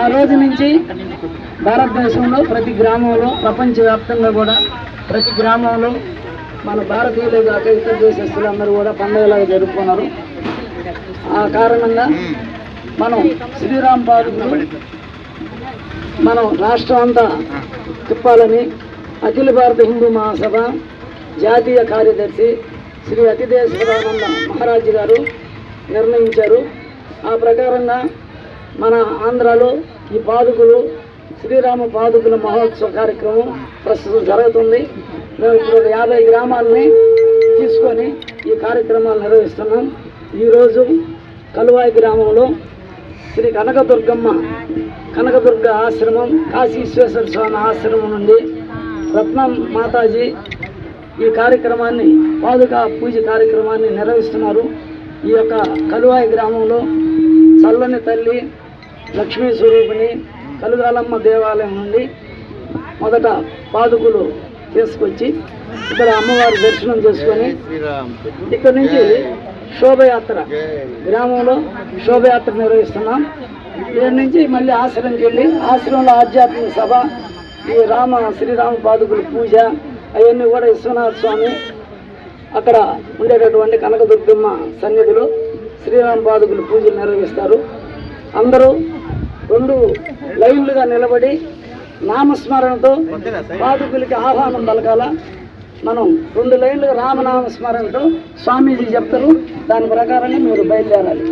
ఆ రోజు నుంచి భారతదేశంలో ప్రతి గ్రామంలో ప్రపంచవ్యాప్తంగా కూడా ప్రతి గ్రామంలో మన భారతీయులే కాక ఇతర దేశస్తులందరూ కూడా పండుగలాగా జరుపుకున్నారు. ఆ కారణంగా మనం శ్రీరామ్ పాదుకులు మనం రాష్ట్రం అంతా తిప్పాలని అఖిల భారత హిందూ మహాసభ జాతీయ కార్యదర్శి శ్రీ అతిదేశ్వరానంద మహారాజ్ గారు నిర్ణయించారు. ఆ ప్రకారంగా మన ఆంధ్రాలో ఈ పాదుకులు శ్రీరామ పాదుకుల మహోత్సవ కార్యక్రమం ప్రస్తుతం జరుగుతుంది. మేము ఇప్పుడు ఒక యాభై గ్రామాలని తీసుకొని ఈ కార్యక్రమాలు నిర్వహిస్తున్నాం. ఈరోజు కలువాయి గ్రామంలో శ్రీ కనకదుర్గమ్మ కనకదుర్గ ఆశ్రమం కాశీశ్వేశ్వర స్వామి ఆశ్రమం నుండి రత్నం మాతాజీ ఈ కార్యక్రమాన్ని పాదుక పూజ కార్యక్రమాన్ని నిర్వహిస్తున్నారు. ఈ యొక్క కలువాయి గ్రామంలో చల్లని తల్లి లక్ష్మీ స్వరూపిణి కలుగాలమ్మ దేవాలయం నుండి మొదట పాదుకులు తీసుకొచ్చి ఇక్కడ అమ్మవారి దర్శనం చేసుకొని ఇక్కడ నుంచి శోభయాత్ర. గ్రామంలో శోభయాత్ర నిర్వహిస్తున్నాం. ఇక్కడ నుంచి మళ్ళీ ఆశ్రమంకి వెళ్ళి ఆశ్రమంలో ఆధ్యాత్మిక సభ ఈ రామ శ్రీరామ పాదుకుల పూజ అవన్నీ కూడా విశ్వనాథ స్వామి అక్కడ ఉండేటటువంటి కనకదుర్గమ్మ సన్నిధిలో శ్రీరామ పాదుకులు పూజలు నిర్వహిస్తారు. అందరూ రెండు లైన్లుగా నిలబడి నామస్మరణతో పాదుకులకి ఆహ్వానం పలకాల. మనం రెండు లైన్లుగా రామనామ స్మరణతో స్వామీజీ చెప్తారు. దాని ప్రకారంగా మీరు బయలుదేరాలి.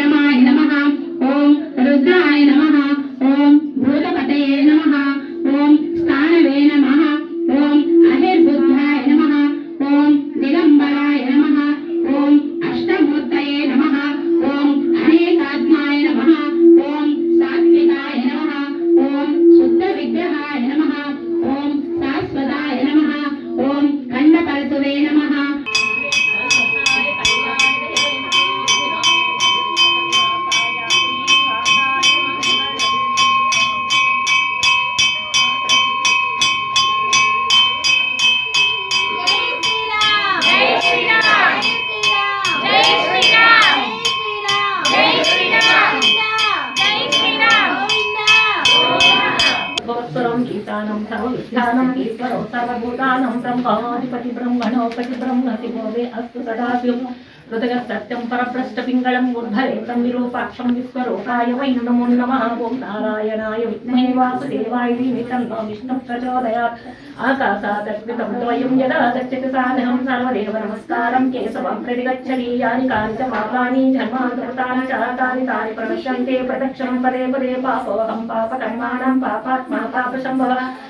ദരിദ്രമായ पतितानं सर्वस्थानं ईश्वरो सर्वभूतानं ब्रह्माधिपतिब्रह्मणोपतिब्रह्मसि भोवे अस्तु सदाशिवम् శివోదే అస్తు సదాశివం సత్యం పరభ్రష్ట పింగళం ఉద్ధరేతం విరూపాక్షం విశ్వరూపాయ వై నమో. నమ ఓం నారాయణాయ విద్మహే వాసుదేవాయ ధీమహి తన్నో విష్ణు ప్రచోదయాత్. ఆకాశాదద్వితం ద్వయం యదా గచ్చతి సాధనం సర్వదేవ నమస్కారం. కేశవం ప్రతి గచ్చతి కాని చ పాపాని జన్మాంతృతాని చాతాని తాని తాని ప్రణశ్యంతే ప్రదక్షిణం పదే పదే పాపోహం పాపకర్మాణం పాపాత్మా పాపశంభవ అనగతా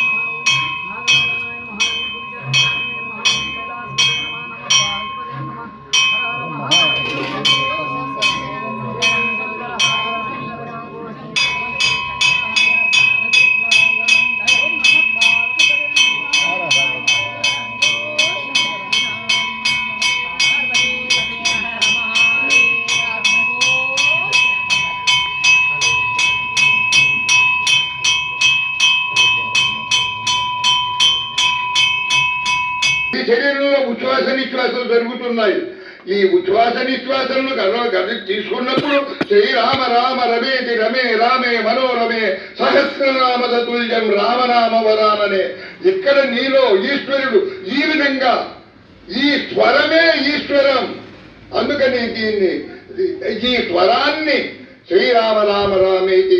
తీసుకున్నప్పుడు శ్రీరామ రామ రమేతి రమే రామే మనోరమే సహస్రనామ తుల్యం రామనామ వరాననే. ఇక్కడ నీలో ఈశ్వరుడు ఈ విధంగా ఈ స్వరమే ఈశ్వరం. అందుకని దీన్ని ఈ స్వరాన్ని శ్రీరామ రామ రామేతి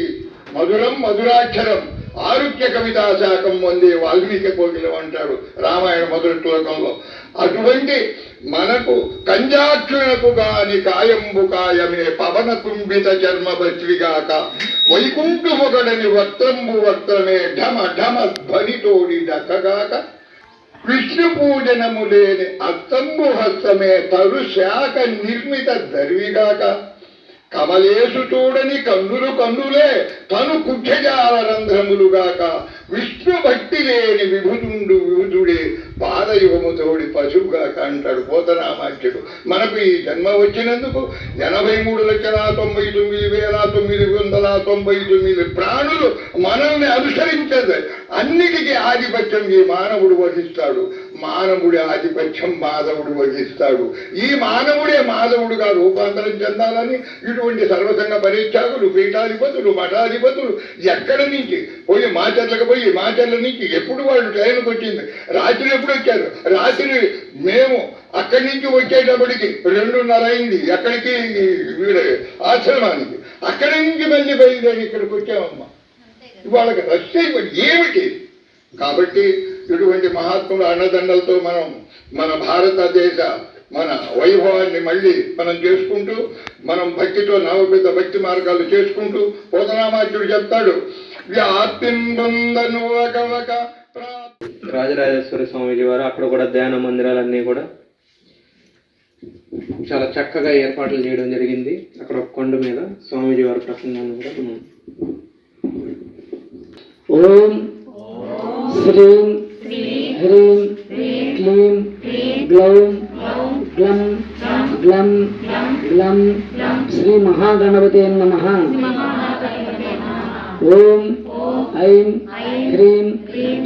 మధురం మధురాక్షరం ఆరుక్య కవితా శాఖం పొందే వాల్మీకి కోకిలం అంటాడు రామాయణ మొదటి శ్లోకంలో. అటువంటి మనకు కంజాక్షులకు గాని కాయంబు కాయమే పవన కుంభిత చర్మ బస్విగాక వైకుంఠముగడని వక్త్రంబు వక్త్రమే ఢమ ఢమ ధ్వనితోడి దక్కగాక. విష్ణు పూజనము లేని అత్తంబు హస్తమే తరు శాఖ నిర్మిత దర్విగాక కమలేసు చూడని కన్నులు కన్నులే తను కుఠజాల రంధ్రములుగాక విష్ణు భక్తి లేని విభుతుండు విభుతుడే పాదయుగము తోడి పశువుగాక అంటాడు పోతనామాచ్యుడు మనకు ఈ జన్మ వచ్చినందుకు ఎనభై మూడు లక్షల తొంభై తొమ్మిది వేల తొమ్మిది వందల తొంభై తొమ్మిది ప్రాణులు మనల్ని అనుసరించదు. అన్నిటికీ ఆధిపత్యం ఈ మానవుడు వహిస్తాడు. మానవుడి ఆధిపత్యం మాధవుడు వహిస్తాడు. ఈ మానవుడే మాధవుడుగా రూపాంతరం చెందాలని ఇటువంటి సర్వసంగ పరీక్షకులు పీఠాధిపతులు మఠాధిపతులు ఎక్కడి నుంచి? పోయి మాచర్లకు పోయి మాచర్ల నుంచి ఎప్పుడు వాళ్ళు ట్రైన్కి వచ్చింది రాత్రి ఎప్పుడు వచ్చారు? రాత్రి మేము అక్కడి నుంచి వచ్చేటప్పటికి రెండున్నర అయింది. ఎక్కడికి? వీడ ఆశ్రమానికి. అక్కడి నుంచి మళ్ళీ బయలుదేరి ఇక్కడికి వచ్చామమ్మా. ఇవాళకి రష్ అయిపోయింది. ఏమిటి? కాబట్టి ఇటువంటి మహాత్ముల అన్నదండలతో మనం మన భారతదేశ మన వైభవాన్ని మళ్ళీ మనం చేసుకుంటూ మనం భక్తితో నవవిధ భక్తి మార్గాలు చేసుకుంటూ పోతనామాచ్యుడు చెప్తాడు. రాజరాజేశ్వర స్వామిజీ వారు అక్కడ కూడా ధ్యాన మందిరాలన్నీ కూడా చాలా చక్కగా ఏర్పాట్లు చేయడం జరిగింది. అక్కడ ఒక కొండ మీద స్వామీజీ వారి ప్రసంగాన్ని కూడా మనం ఓం శ్రీం హ్రీం క్లీం గ్లౌం గ్లం గ్లం గ్లం శ్రీ మహాగణపతే నమ ఓం ఐం హ్రీం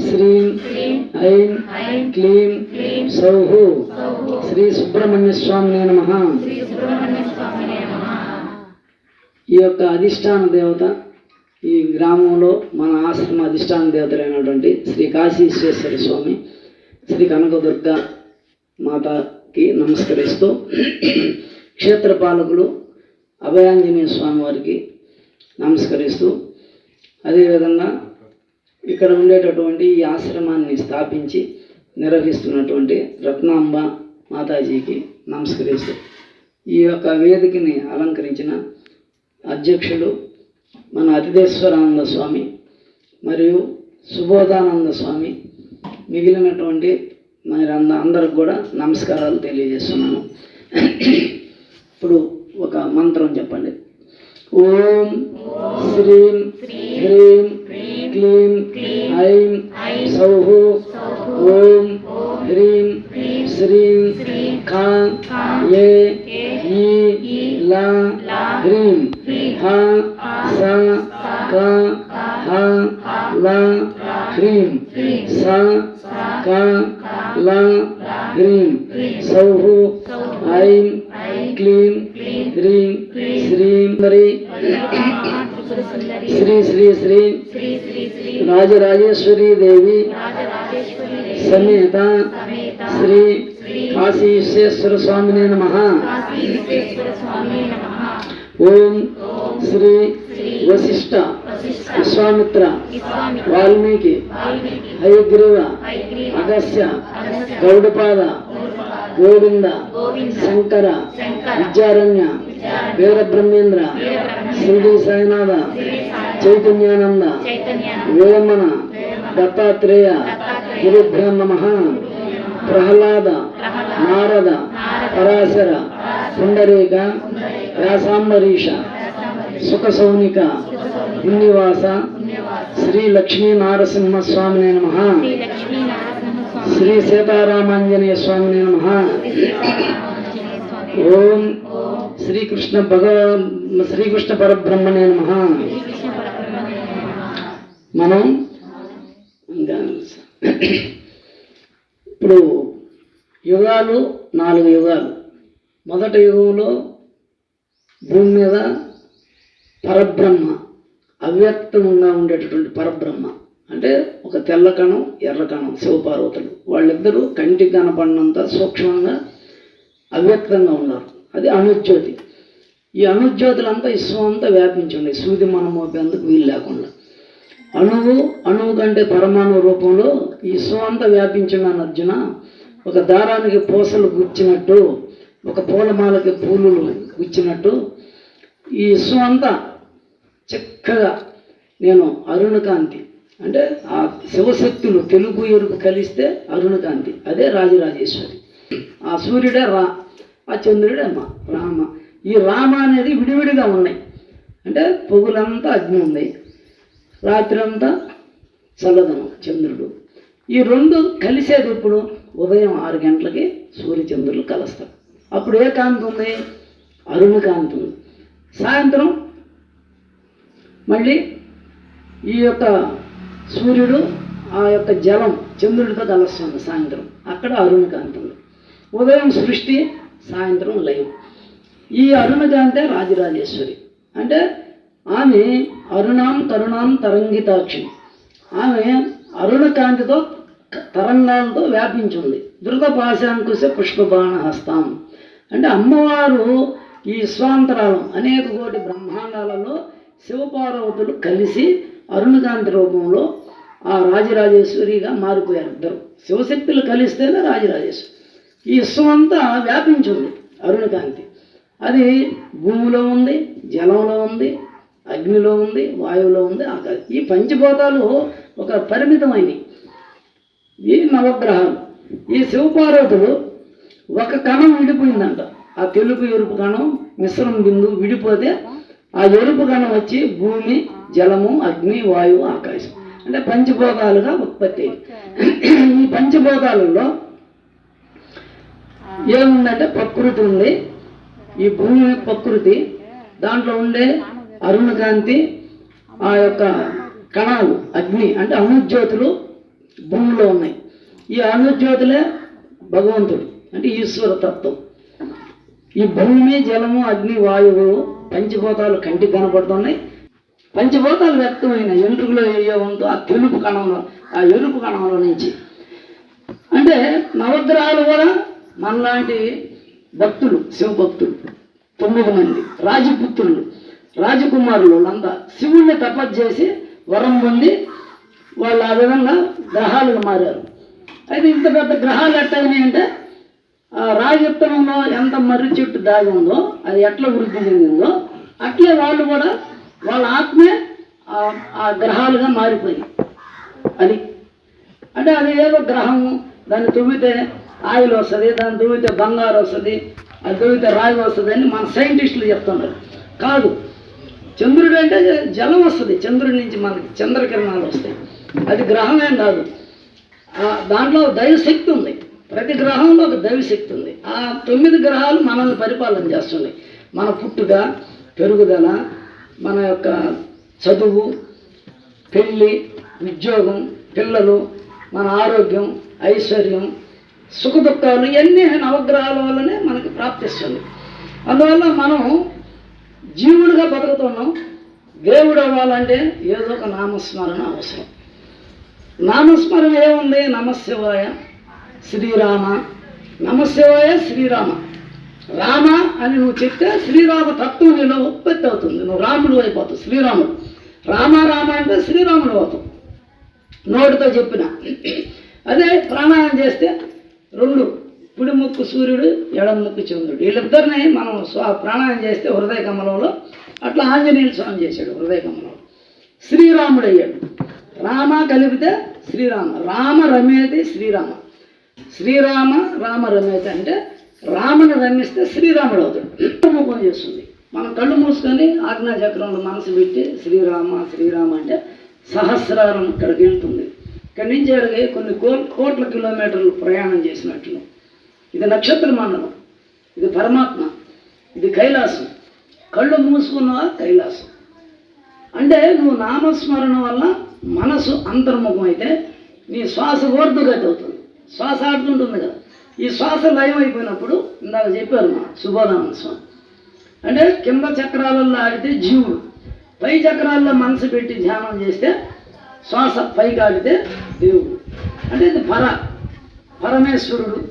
శ్రీం ఐం క్లీం సౌః శ్రీ సుబ్రహ్మణ్య స్వామినే నమ ఈ యొక్క అధిష్టాన దేవత ఈ గ్రామంలో మన ఆశ్రమ అధిష్టాన దేవతలైనటువంటి శ్రీ కాశీశ్వేశ్వర స్వామి శ్రీ కనకదుర్గ మాతకి నమస్కరిస్తూ క్షేత్రపాలకులు అభయాంజనేయ స్వామి వారికి నమస్కరిస్తూ అదేవిధంగా ఇక్కడ ఉండేటటువంటి ఈ ఆశ్రమాన్ని స్థాపించి నిర్వహిస్తున్నటువంటి రత్నాంబ మాతాజీకి నమస్కరిస్తూ ఈ యొక్క వేదికని అలంకరించిన అధ్యక్షులు మన అతిథేశ్వరానంద స్వామి మరియు సుబోధానంద స్వామి మిగిలినటువంటి మరి అంద అందరికి కూడా నమస్కారాలు తెలియజేస్తున్నాను. ఇప్పుడు ఒక మంత్రం చెప్పండి. ఓం శ్రీం హ్రీం క్లీం ఐం సౌహ ఓం హ్రీం శ్రీం ఖా ఏ ఈ లా హ్రీం హ స క హ ల హ్రీం స క ల హ్రీం సౌః ఐం క్లీం హ్రీం శ్రీం హరి శ్రీ శ్రీ శ్రీ రాజరాజేశ్వరి దేవి సమేత శ్రీ కాశీ విశ్వేశ్వర స్వామినే నమ ఓం శ్రీ వశిష్ట విశ్వామిత్ర వాల్మీకి హయగ్రీవ అగస్య గౌడపాద గోవింద శంకర విద్యారణ్య వీరబ్రహ్మేంద్ర శ్రీ సాయినాథ చైతన్యానంద వేమన దత్తాత్రేయ గురుభ్యో నమ ప్రహ్లాద నారద పరాశర పుండరీక వ్యాసాంబరీష సుఖ సౌనిక పుణ్యవాస శ్రీ లక్ష్మీ నారసింహ స్వామినే నమ. శ్రీ సీతారామాంజనేయ స్వామినే నమ. ఓం శ్రీకృష్ణ భగవ శ్రీకృష్ణ పరబ్రహ్మణే నమ. మనం ఇప్పుడు యుగాలు నాలుగు యుగాలు. మొదటి యుగంలో భూమి మీద పరబ్రహ్మ. అవ్యక్తంగా ఉండేటటువంటి పరబ్రహ్మ. అంటే ఒక తెల్ల కణం ఎర్ర కణం శివపార్వతులు. వాళ్ళిద్దరూ కంటికి కనపడినంత సూక్ష్మంగా అవ్యక్తంగా ఉన్నారు. అది అణుజ్యోతి ఈ అణుజ్యోతులంతా విశ్వం అంతా వ్యాపించి సూది మనం మోపేందుకు వీలు లేకుండా. అణువు అణువు కంటే పరమాణు రూపంలో ఈ విశ్వం అంతా వ్యాపించున్నాను అర్జున ఒక దారానికి పూసలు గుచ్చినట్టు ఒక పూలమాలకి పూలు గుచ్చినట్టు ఈ విశ్వం అంతా చక్కగా నేను అరుణకాంతి అంటే ఆ శివశక్తులు తెలుగు ఎరుపు కలిస్తే అరుణకాంతి అదే రాజరాజేశ్వరి. ఆ సూర్యుడే రా ఆ చంద్రుడే మా రామ. ఈ రామ అనేది విడివిడిగా ఉన్నాయి. అంటే పొగులంతా అగ్ని ఉంది. రాత్రి అంతా చల్లదనం చంద్రుడు. ఈ రెండు కలిసేది ఇప్పుడు ఉదయం ఆరు గంటలకి సూర్యచంద్రులు కలుస్తారు. అప్పుడు ఏ కాంతి ఉంది? అరుణ కాంతి ఉంది. సాయంత్రం మళ్ళీ ఈ యొక్క సూర్యుడు ఆ యొక్క జలం చంద్రుడితో కలుస్తుంది సాయంత్రం. అక్కడ అరుణ ఉదయం సృష్టి సాయంత్రం లయం. ఈ అరుణకాంతే రాజరాజేశ్వరి. అంటే ఆమె అరుణాం తరుణాం తరంగితాక్షి. ఆమె అరుణకాంతితో తరంగాలతో వ్యాపించింది. ధృత పాశాంకుశ పుష్పబాణ హస్తాం అంటే అమ్మవారు ఈ స్వాంతరాలం అనేక కోటి బ్రహ్మాండాలలో శివపార్వతులు కలిసి అరుణకాంతి రూపంలో ఆ రాజరాజేశ్వరిగా మారిపోయారు ఇద్దరు. శివశక్తులు కలిస్తేనే రాజరాజేశ్వరి. ఈ విశ్వం అంతా వ్యాపించింది అరుణకాంతి అది భూమిలో ఉంది జలంలో ఉంది అగ్నిలో ఉంది వాయువులో ఉంది ఆకాశం. ఈ పంచభూతాలు ఒక పరిమితమైనవి. ఈ నవగ్రహాలు. ఈ శివపార్వతులు ఒక కణం విడిపోయిందంట. ఆ తెలుపు ఎరుపు కణం మిశ్రమ బిందు విడిపోతే ఆ ఎరుపు కణం వచ్చి భూమి జలము అగ్ని వాయువు ఆకాశం. అంటే పంచభోగాలుగా ఉత్పత్తి ఈ పంచభోగాలలో ఏముందంటే ప్రకృతి ఉంది. ఈ భూమి ప్రకృతి దాంట్లో ఉండే అరుణకాంతి ఆ యొక్క కణాలు అగ్ని అంటే అణుజ్యోతులు భూమిలో ఉన్నాయి. ఈ అణుజ్యోతులే భగవంతుడు అంటే ఈశ్వర తత్వం. ఈ భూమి జలము అగ్ని వాయువు పంచభూతాలు కంటికి కనపడుతున్నాయి. పంచభూతాలు వ్యక్తమైన ఎంట్రుకలో ఏ ఉందో ఆ తెలుపు కణంలో ఆ ఎరుపు కణంలో నుంచి. అంటే నవగ్రహాలు కూడా మనలాంటి భక్తులు శివభక్తులు తొమ్మిది మంది రాజపుత్రులు రాజకుమారులు వాళ్ళంతా శివుణ్ణి తపస్సు చేసి వరం పొంది వాళ్ళు ఆ విధంగా గ్రహాలుగా మారారు. అయితే ఇంత పెద్ద గ్రహాలు ఎట్టగినాయి అంటే రాజత్వంలో ఎంత మర్రి చెట్టు దాగి ఉందో అది ఎట్లా వృద్ధి చెందిందో అట్లే వాళ్ళు కూడా వాళ్ళ ఆత్మే ఆ- గ్రహాలుగా మారిపోయి. అది. అంటే అది ఏదో గ్రహము దాన్ని తువ్వితే ఆయిల్ వస్తుంది దాన్ని తువ్వితే బంగారు వస్తుంది అది తువ్వితే రాయి వస్తుంది అని మన సైంటిస్టులు చెప్తున్నారు కాదు. చంద్రుడు అంటే జలం వస్తుంది చంద్రుడి నుంచి మనకి చంద్రకిరణాలు వస్తాయి. అది గ్రహమేం కాదు. దాంట్లో దైవశక్తి ఉంది. ప్రతి గ్రహంలో ఒక దైవశక్తి ఉంది. ఆ తొమ్మిది గ్రహాలు మనల్ని పరిపాలన చేస్తున్నాయి. మన పుట్టుక పెరుగుదల మన యొక్క చదువు పెళ్ళి ఉద్యోగం పిల్లలు మన ఆరోగ్యం ఐశ్వర్యం సుఖ దుఃఖాలు ఇవన్నీ నవగ్రహాల వల్లనే మనకి ప్రాప్తిస్తుంది. అందువల్ల మనం జీవుడిగా బతుకుతున్నాం. దేవుడు అవ్వాలంటే ఏదో ఒక నామస్మరణ అవసరం. నామస్మరణ ఏముంది? నమశివాయ. శ్రీరామ. నమశివాయ శ్రీరామ. రామ అని నువ్వు చెప్తే శ్రీరామ తత్వం నీలో ఉత్పత్తి అవుతుంది. నువ్వు రాముడు అయిపోతావు శ్రీరాముడు. రామ రామ అంటే శ్రీరాముడు అవుతావు. నోటితో చెప్పిన. అదే ప్రాణాయం చేస్తే రెండు కుడి ముక్కు సూర్యుడు ఎడమ ముక్కు చంద్రుడు. వీళ్ళిద్దరిని మనం స్వా ప్రాణాయం చేస్తే హృదయ కమలంలో అట్లా ఆంజనేయులు స్వామి చేశాడు హృదయ కమలంలో శ్రీరాముడు అయ్యాడు. రామ కలిపితే శ్రీరామ. రామ రమేది శ్రీరామ. శ్రీరామ రామ రమేత అంటే రాముని రమిస్తే శ్రీరాముడు అవుతాడు. ముఖం చేస్తుంది. మనం కళ్ళు మూసుకొని ఆజ్ఞాచక్రంలో మనసు పెట్టి శ్రీరామ శ్రీరామ అంటే సహస్రారం ఇక్కడికి వెళ్తుంది. ఇక్కడి నుంచి అడిగి కొన్ని కోట్ల కిలోమీటర్లు ప్రయాణం చేసినట్లు. ఇది నక్షత్ర మండలం. ఇది పరమాత్మ. ఇది కైలాసం. కళ్ళు మూసుకున్నవా కైలాసం. అంటే నువ్వు నామస్మరణ వల్ల మనసు అంతర్ముఖం అయితే నీ శ్వాస ఊర్ధగతి అవుతుంది. శ్వాస ఆడుతుంటుంది కదా ఈ శ్వాస లయం అయిపోయినప్పుడు ఇందాక చెప్పారు మా శుభోదానంద స్వామి. అంటే కింద చక్రాలలో ఆడితే జీవుడు పై చక్రాల్లో మనసు పెట్టి ధ్యానం చేస్తే శ్వాస పైకి ఆడితే దేవుడు. అంటే ఇది పర పరమేశ్వరుడు.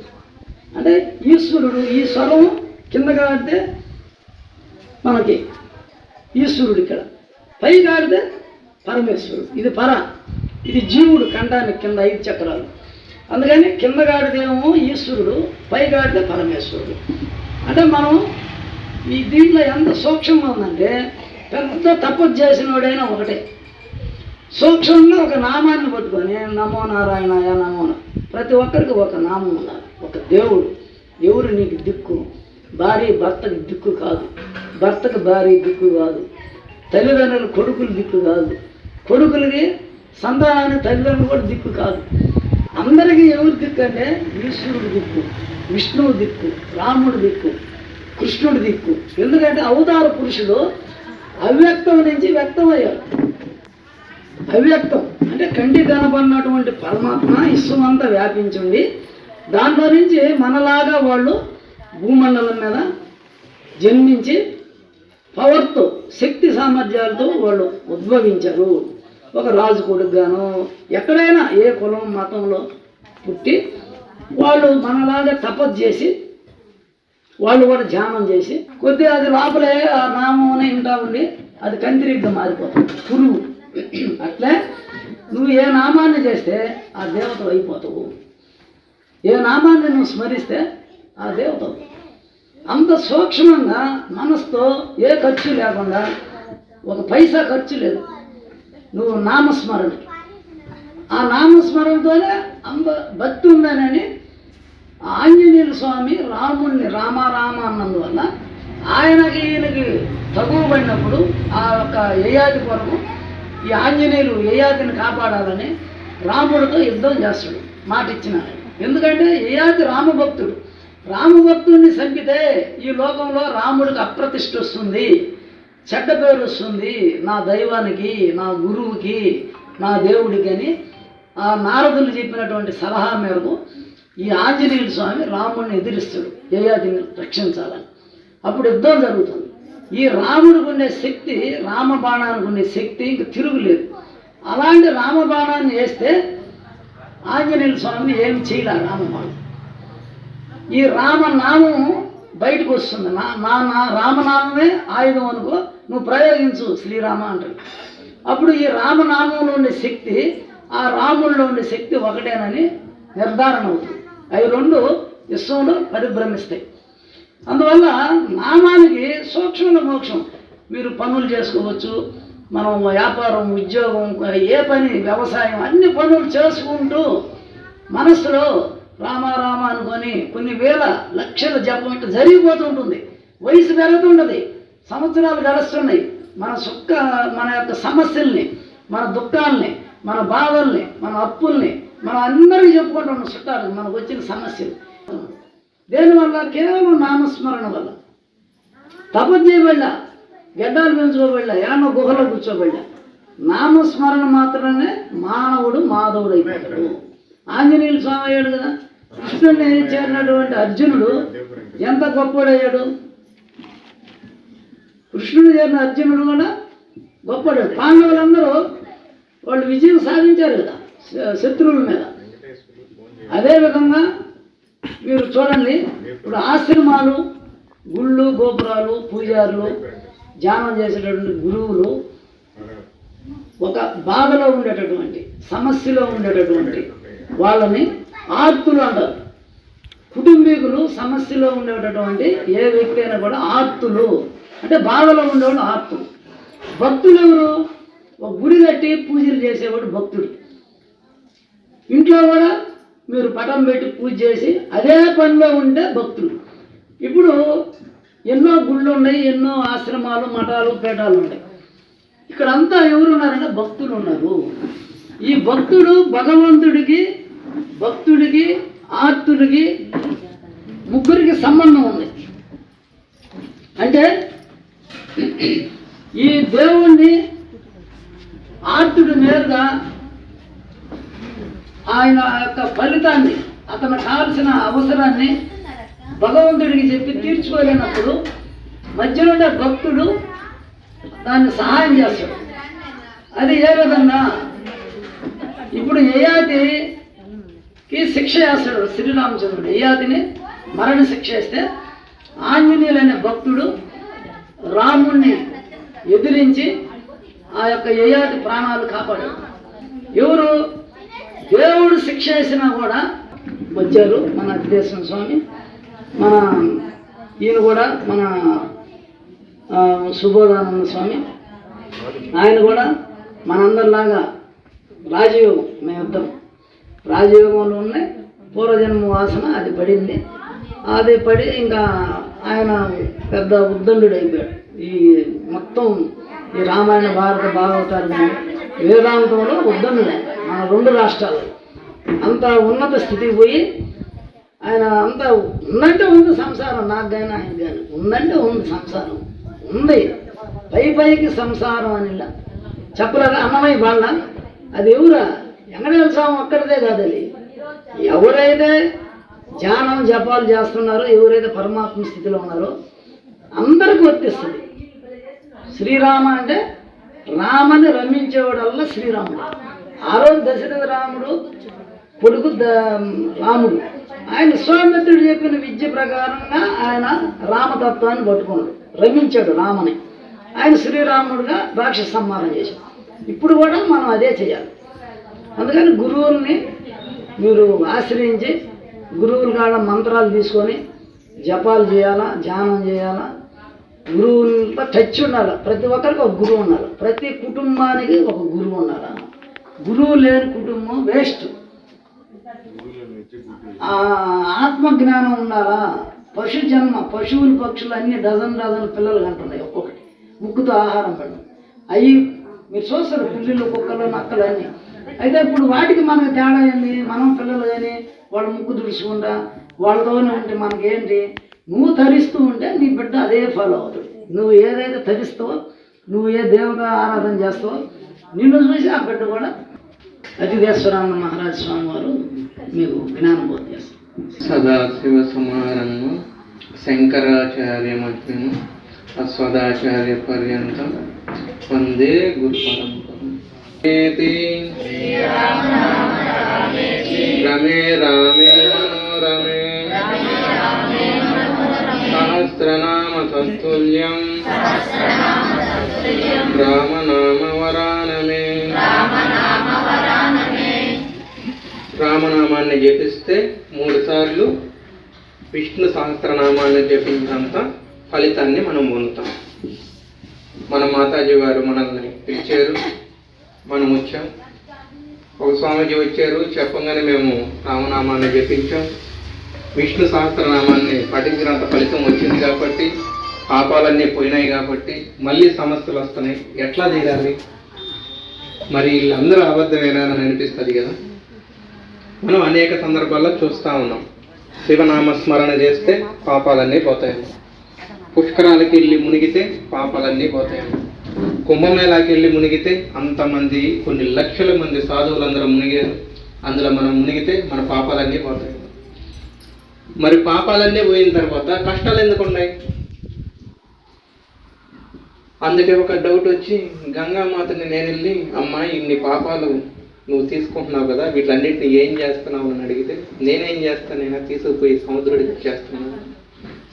అంటే ఈశ్వరుడు ఈ స్వరం కిందగా ఆడితే మనకి ఈశ్వరుడు ఇక్కడ. పైకి ఆడితే పరమేశ్వరుడు. ఇది పర ఇది జీవుడు కండానికి కింద ఐదు చక్రాలు. అందుకని కింద గాడిదేమో ఈశ్వరుడు పై పరమేశ్వరుడు. అంటే మనం ఈ దీంట్లో ఎంత సూక్ష్మం ఉందంటే పెద్ద తప్పు చేసినోడైనా ఒకటే. సూక్ష్మంగా ఒక నామాన్ని పట్టుకొని నమో నారాయణయ నమో ప్రతి ఒక్కరికి ఒక నామం ఉండాలి ఒక దేవుడు. ఎవరు నీకు దిక్కు? భార్య భర్తకి దిక్కు కాదు. భర్తకు భార్య దిక్కు కాదు. తల్లిదండ్రులు కొడుకులు దిక్కు కాదు. కొడుకులకి సంతానాన్ని తల్లిదండ్రులు కూడా దిక్కు కాదు. అందరికీ ఎవరు దిక్కు అంటే ఈశ్వరుడు దిక్కు విష్ణువు దిక్కు రాముడు దిక్కు కృష్ణుడి దిక్కు. ఎందుకంటే అవతార పురుషుడు అవ్యక్తం నుంచి వ్యక్తం అయ్యారు అవ్యక్తం అంటే కంటి కనపడినటువంటి పరమాత్మ విశ్వమంతా వ్యాపించింది దాంట్లో నుంచి మనలాగా వాళ్ళు భూమండలం మీద జన్మించి పవర్తో శక్తి సామర్థ్యాలతో వాళ్ళు ఉద్భవించారు. ఒక రాజు కొడుకుగాను ఎక్కడైనా ఏ కులం మతంలో పుట్టి వాళ్ళు మనలాగా తపస్సు చేసి వాళ్ళు కూడా ధ్యానం చేసి కొద్దిగా అది లోపలే ఆ నామం ఇంటా ఉండి అది కందిరిగ్గా మారిపోతుంది పురుగు. అట్లే నువ్వు ఏ నామాన్ని చేస్తే ఆ దేవత అయిపోతావు. ఏ నామాన్ని నువ్వు స్మరిస్తే ఆ దేవత అంత సూక్ష్మంగా మనసుతో ఏ ఖర్చు లేకుండా ఒక పైసా ఖర్చు లేదు. నువ్వు నామస్మరణ ఆ నామస్మరణతోనే అంబ భక్తి ఉందనని ఆంజనేయుల స్వామి రాముణ్ణి రామారామ అన్నందువల్ల ఆయనకి ఈయనకి తగువబడినప్పుడు ఆ యొక్క యయాతి కొరకు ఈ ఆంజనేయులు యయాతిని కాపాడాలని రాముడితో యుద్ధం చేస్తాడు మాట ఇచ్చిన ఎందుకంటే యయాతి రామభక్తుడు. రామభక్తుడిని చంపితే ఈ లోకంలో రాముడికి అప్రతిష్ట వస్తుంది. చెడ్డ పేరు వస్తుంది. నా దైవానికి నా గురువుకి నా దేవుడికి అని ఆ నారదులు చెప్పినటువంటి సలహా మేరకు ఈ ఆంజనేయుల స్వామి రాముడిని ఎదిరిస్తాడు. యయాతిని రక్షించాలని. అప్పుడు యుద్ధం జరుగుతుంది. ఈ రాముడికి ఉండే శక్తి రామబాణానికి ఉండే శక్తి ఇంక తిరుగులేదు. అలాంటి రామబాణాన్ని వేస్తే ఆంజనేయుల స్వామిని ఏం చేయలే రామబాణం. ఈ రామనామం బయటకు వస్తుంది. నా నా నా రామనామమే ఆయుధం అనుకో నువ్వు ప్రయోగించు శ్రీరామ అంటాడు. అప్పుడు ఈ రామనామంలో ఉండే శక్తి ఆ రాముల్లో ఉండే శక్తి ఒకటేనని నిర్ధారణ అవుతుంది. అవి రెండు విశ్వంలో పరిభ్రమిస్తాయి. అందువల్ల నామానికి సూక్ష్మల మోక్షం. మీరు పనులు చేసుకోవచ్చు మనం వ్యాపారం ఉద్యోగం ఏ పని వ్యవసాయం అన్ని పనులు చేసుకుంటూ మనసులో రామారామ అనుకొని కొన్ని వేల లక్షల జపం ఇట్లా జరిగిపోతుంటుంది వయసు పెరుగుతుంటుంది. సంవత్సరాలు గడుస్తున్నాయి. మన సుఖ మన యొక్క సమస్యల్ని మన దుఃఖాల్ని మన బాధల్ని మన అప్పుల్ని మనం అందరికీ చెప్పుకుంటున్నాం చుట్టాలు మనకు వచ్చిన సమస్యలు. దేనివల్ల? కేవలం నామస్మరణ వల్ల. తపస్సు చేయబడ్డా గడ్డాలు పెంచుకోబడ్డా ఏమన్నా గుహలో కూర్చోబడ్డా నామస్మరణ మాత్రమే మానవుడు మాధవుడు అయిపోతాడు ఆంజనేయులు స్వామి అయ్యాడు కదా. కృష్ణుని చేరినటువంటి అర్జునుడు ఎంత గొప్పడయ్యాడు కృష్ణుడు చేరిన అర్జునుడు కూడా గొప్పడు. పాండవులందరూ వాళ్ళు విజయం సాధించారు కదా శత్రువుల మీద. అదేవిధంగా మీరు చూడండి ఇప్పుడు ఆశ్రమాలు గుళ్ళు గోపురాలు పూజారులు ధ్యానం చేసేటటువంటి గురువులు ఒక బాధలో ఉండేటటువంటి సమస్యలో ఉండేటటువంటి వాళ్ళని ఆర్తులు అంటారు. కుటుంబీకులు సమస్యలో ఉండేటటువంటి ఏ వ్యక్తి అయినా కూడా ఆర్తులు. అంటే బాధలో ఉండేవాడు ఆర్తులు భక్తులు ఎవరు? ఒక గుడి కట్టి పూజలు చేసేవాడు భక్తుడు. ఇంట్లో కూడా మీరు పటం పెట్టి పూజ చేసి అదే పనిలో ఉండే భక్తులు ఇప్పుడు ఎన్నో గుళ్ళు ఉన్నాయి ఎన్నో ఆశ్రమాలు మఠాలు పీఠాలు ఉన్నాయి. ఇక్కడంతా ఎవరు ఉన్నారంటే భక్తులు ఉన్నారు. ఈ భక్తుడు భగవంతుడికి భక్తుడికి ఆర్తుడికి ముగ్గురికి సంబంధం ఉంది. అంటే ఈ దేవుణ్ణి ఆర్తుడు నేరుగా ఆయన యొక్క ఫలితాన్ని అతను కావలసిన అవసరాన్ని భగవంతుడికి చెప్పి తీర్చుకోలేనప్పుడు మధ్యలో ఉండే భక్తుడు దాన్ని సహాయం చేస్తాడు. అది ఏ విధంగా? ఇప్పుడు యయాతికి శిక్ష వేస్తాడు శ్రీరామచంద్రుడు? యయాతిని మరణ శిక్ష వేస్తే ఆంజనేయులు అనే భక్తుడు రాముణ్ణి ఎదిరించి ఆ యొక్క యయాతి ప్రాణాలు కాపాడారు ఎవరు దేవుడు శిక్ష వేసినా కూడా వచ్చారు మన దేశం స్వామి. మన ఈయన కూడా మన సుబోధానంద స్వామి. ఆయన కూడా మనందరిలాగా రాజయోగం మేమిద్దరం రాజయోగంలో ఉన్నాయి పూర్వజన్మ వాసన అది పడింది. అది పడి ఇంకా ఆయన పెద్ద ఉద్దండు అయిపోయాడు ఈ మొత్తం ఈ రామాయణ భారత భాగవతాలు వేదాంతంలో ఉద్దండుడే మన రెండు రాష్ట్రాలు. అంత ఉన్నత స్థితికి పోయి ఆయన అంత ఉందంటే ఉంది సంసారం నాకు కానీ ఆయన కానీ ఉందంటే ఉంది సంసారం. ఉంది. పై పైకి సంసారం అనిలా చెప్పలేదా? అన్నమయ్య వాళ్ళ అది ఎవరా? వెంకటేశ్వర స్వామి ఒక్కడిదే కాదు అది. ఎవరైతే ధ్యానం జపాలు చేస్తున్నారో. ఎవరైతే పరమాత్మ స్థితిలో ఉన్నారో అందరికీ వర్తిస్తుంది. శ్రీరామ అంటే రామని రమించేవాడల్లా శ్రీరాముడు. ఆ రోజు దశరథ రాముడు కొడుకు ద- రాముడు. ఆయన విశ్వామిత్రుడు చెప్పిన విద్య ప్రకారంగా ఆయన రామతత్వాన్ని పట్టుకున్నాడు. రమించాడు రామని. ఆయన శ్రీరాముడుగా రాక్షస సంహారం చేశాడు. ఇప్పుడు కూడా మనం అదే చేయాలి. అందుకని గురువుల్ని మీరు ఆశ్రయించి గురువుల కాడ మంత్రాలు తీసుకొని జపాలు చేయాలా ధ్యానం చేయాలా. గురువులతో టచ్ ఉండాలి. ప్రతి ఒక్కరికి ఒక గురువు ఉండాలి. ప్రతి కుటుంబానికి ఒక గురువు ఉండాలి. గురువు లేని కుటుంబం వేస్ట్. ఆత్మజ్ఞానం ఉండాలా. పశు జన్మ పశువులు పక్షులు అన్ని డజన్ డజన్ పిల్లలు కంటున్నాయి ఒక్కొక్కటి. ముక్కుతో ఆహారం పడడం అవి మీరు చూస్తారు పిల్లులు కుక్కలు నక్కలు అన్నీ. అయితే ఇప్పుడు వాటికి మనకు తేడా ఏంది? మనం పిల్లలు కానీ వాళ్ళ ముక్కు తుడుచుకుంటా వాళ్ళతోనే ఉంటే మనకేంటి? నువ్వు తరిస్తూ ఉంటే నీ బిడ్డ అదే ఫాలో అవుతుంది. నువ్వు ఏదైతే తరిస్తావో నువ్వు ఏ దేవుగా ఆరాధన చేస్తావో నిన్ను చూసి ఆ బిడ్డ కూడా అతిదేశ్వరానంద మహారాజ స్వామి వారు మీకు జ్ఞానం బోధ చేస్తారు సదాశివ సమారంభం. శంకరాచార్య మధ్యము అస్వదాచార్య పర్యంతం వందే గురు పరంపరం. రమే రామే మనోరమే సహస్రనామ తత్తుల్యం రామనామ వరానమే రామనామాన్ని జపిస్తే మూడు సార్లు విష్ణు సహస్రనామాన్ని జపించినంత ఫలితాన్ని మనం పొందుతాం। మన మాతాజీ గారు మనల్ని పిలిచారు మనం వచ్చాం। ఒక స్వామీజీ వచ్చారు చెప్పగానే మేము రామనామాన్ని జపించాం. విష్ణు సహస్రనామాన్ని పఠించినంత ఫలితం వచ్చింది కాబట్టి పాపాలన్నీ పోయినాయి కాబట్టి మళ్ళీ సమస్యలు వస్తున్నాయి. ఎట్లా తీరాలి మరి వీళ్ళందరూ అబద్ధమేనా అని అనిపిస్తుంది కదా. మనం అనేక సందర్భాల్లో చూస్తూ ఉన్నాం. శివనామ స్మరణ చేస్తే పాపాలన్నీ పోతాయి. పుష్కరాలకి వెళ్ళి మునిగితే పాపాలన్నీ పోతాయి. కుంభమేళాకి వెళ్ళి మునిగితే అంతమంది కొన్ని లక్షల మంది సాధువులందరూ మునిగారు. అందులో మనం మునిగితే మన పాపాలన్నీ పోతాయి. మరి పాపాలన్నీ పోయిన తర్వాత కష్టాలు ఎందుకు ఉన్నాయి? అందుకే ఒక డౌట్ వచ్చి గంగామాతని నేను వెళ్ళి అమ్మాయి ఇన్ని పాపాలు నువ్వు తీసుకుంటున్నావు కదా వీటన్నిటిని ఏం చేస్తున్నావు అని అడిగితే నేనేం చేస్తానైనా తీసుకుపోయి సముద్రుడికి ఇచ్చేస్తున్నాను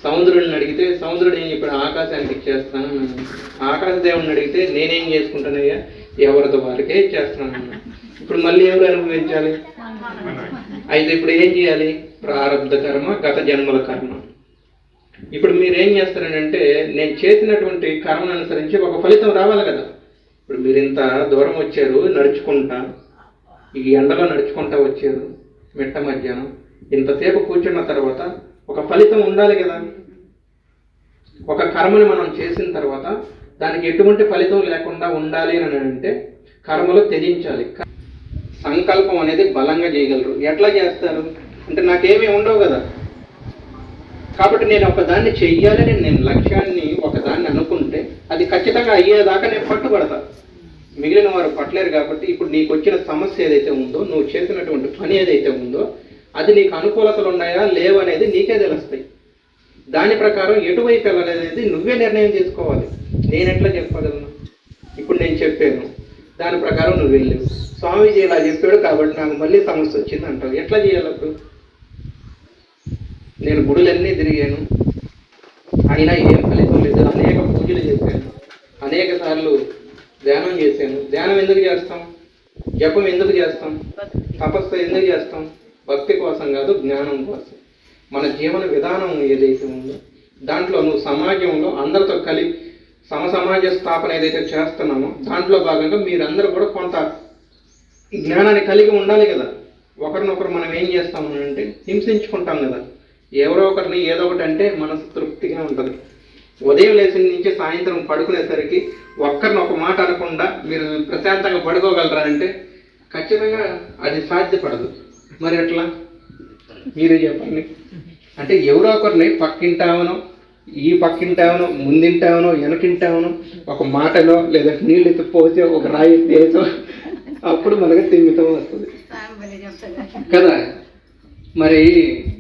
సముద్రుడిని అడిగితే సముద్రుడు ఏం చెప్పాడు? ఆకాశానికి ఇచ్చేస్తాను ఆకాశ దేవుడిని అడిగితే నేనేం చేసుకుంటానయ్యా? ఎవరితో వారికే ఇచ్చేస్తాను ఇప్పుడు మళ్ళీ ఎవరు అనుభవించాలి? అయితే ఇప్పుడు ఏం చేయాలి? ప్రారంధ కర్మ గత జన్మల కర్మ. ఇప్పుడు మీరు ఏం చేస్తారంటే నేను చేసినటువంటి కర్మను అనుసరించి ఒక ఫలితం రావాలి కదా. ఇప్పుడు మీరు ఇంత దూరం వచ్చారు నడుచుకుంటా ఈ ఎండలో నడుచుకుంటా వచ్చారు మిట్ట మధ్యాహ్నం ఇంతసేపు కూర్చున్న తర్వాత ఒక ఫలితం ఉండాలి కదా. ఒక కర్మని మనం చేసిన తర్వాత దానికి ఎటువంటి ఫలితం లేకుండా ఉండాలి అని అంటే కర్మలో త్యజించాలి. సంకల్పం అనేది బలంగా చేయగలరు. ఎట్లా చేస్తారు? అంటే నాకేమీ ఉండవు కదా. కాబట్టి నేను ఒకదాన్ని చెయ్యాలని నేను లక్ష్యాన్ని ఒకదాన్ని అనుకుంటే అది ఖచ్చితంగా అయ్యేదాకా నేను పట్టుబడతా. మిగిలిన వారు పట్టలేరు కాబట్టి ఇప్పుడు నీకు వచ్చిన సమస్య ఏదైతే ఉందో నువ్వు చేసినటువంటి పని ఏదైతే ఉందో అది నీకు అనుకూలతలు ఉన్నాయా లేవు అనేది నీకే తెలుస్తాయి. దాని ప్రకారం ఎటువైపు వెళ్ళాలనేది నువ్వే నిర్ణయం తీసుకోవాలి నేను ఎట్లా చెప్పగలను? ఇప్పుడు నేను చెప్పాను. దాని ప్రకారం నువ్వు వెళ్ళావు స్వామీజీ ఇలా చెప్పాడు కాబట్టి నాకు మళ్ళీ సమస్య వచ్చింది అంటావు ఎట్లా చేయాలి అప్పుడు? నేను గుడులన్నీ తిరిగాను. అయినా ఏం ఫలితం లేదు. అనేక పూజలు చేశాను. అనేక సార్లు ధ్యానం చేశాను. ధ్యానం ఎందుకు చేస్తాం? జపం ఎందుకు చేస్తాం? తపస్సు ఎందుకు చేస్తాం? భక్తి కోసం కాదు జ్ఞానం కోసం. మన జీవన విధానం ఏదైతే ఉందో దాంట్లో నువ్వు సమాజంలో అందరితో కలిపి సమ సమాజ స్థాపన ఏదైతే చేస్తున్నామో దాంట్లో భాగంగా మీరందరూ కూడా కొంత జ్ఞానాన్ని కలిగి ఉండాలి కదా. ఒకరినొకరు మనం ఏం చేస్తాం అంటే హింసించుకుంటాం కదా. ఎవరో ఒకరిని ఏదో ఒకటి అంటే మనసు తృప్తిగా ఉంటుంది. ఉదయం లేచిన నుంచి సాయంత్రం పడుకునేసరికి ఒక్కరిని ఒక మాట అనకుండా మీరు ప్రశాంతంగా పడుకోగలరా అంటే ఖచ్చితంగా అది సాధ్యపడదు. మరి ఎట్లా? మీరే చెప్పండి. అంటే ఎవరో ఒకరిని పక్కింటావనో ఈ పక్కింటావనో ముందింటావనో వెనకింటావనో ఒక మాటలో లేదా నీళ్ళు ఎత్తి ఒక రాయి ఎత్తేసో అప్పుడు మనకు తిమ్మితం వస్తుంది. కదా? మరి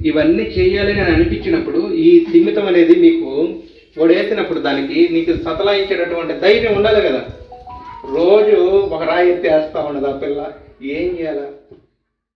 ఇవన్నీ చేయాలని అని అనిపించినప్పుడు ఈ తిమ్మితం అనేది మీకు ఓడేసినప్పుడు దానికి నీకు సతలాయించేటటువంటి ధైర్యం ఉండాలి కదా? రోజు ఒక రాయి ఎత్తేస్తా ఉండదు ఆ పిల్ల. ఏం చేయాలా?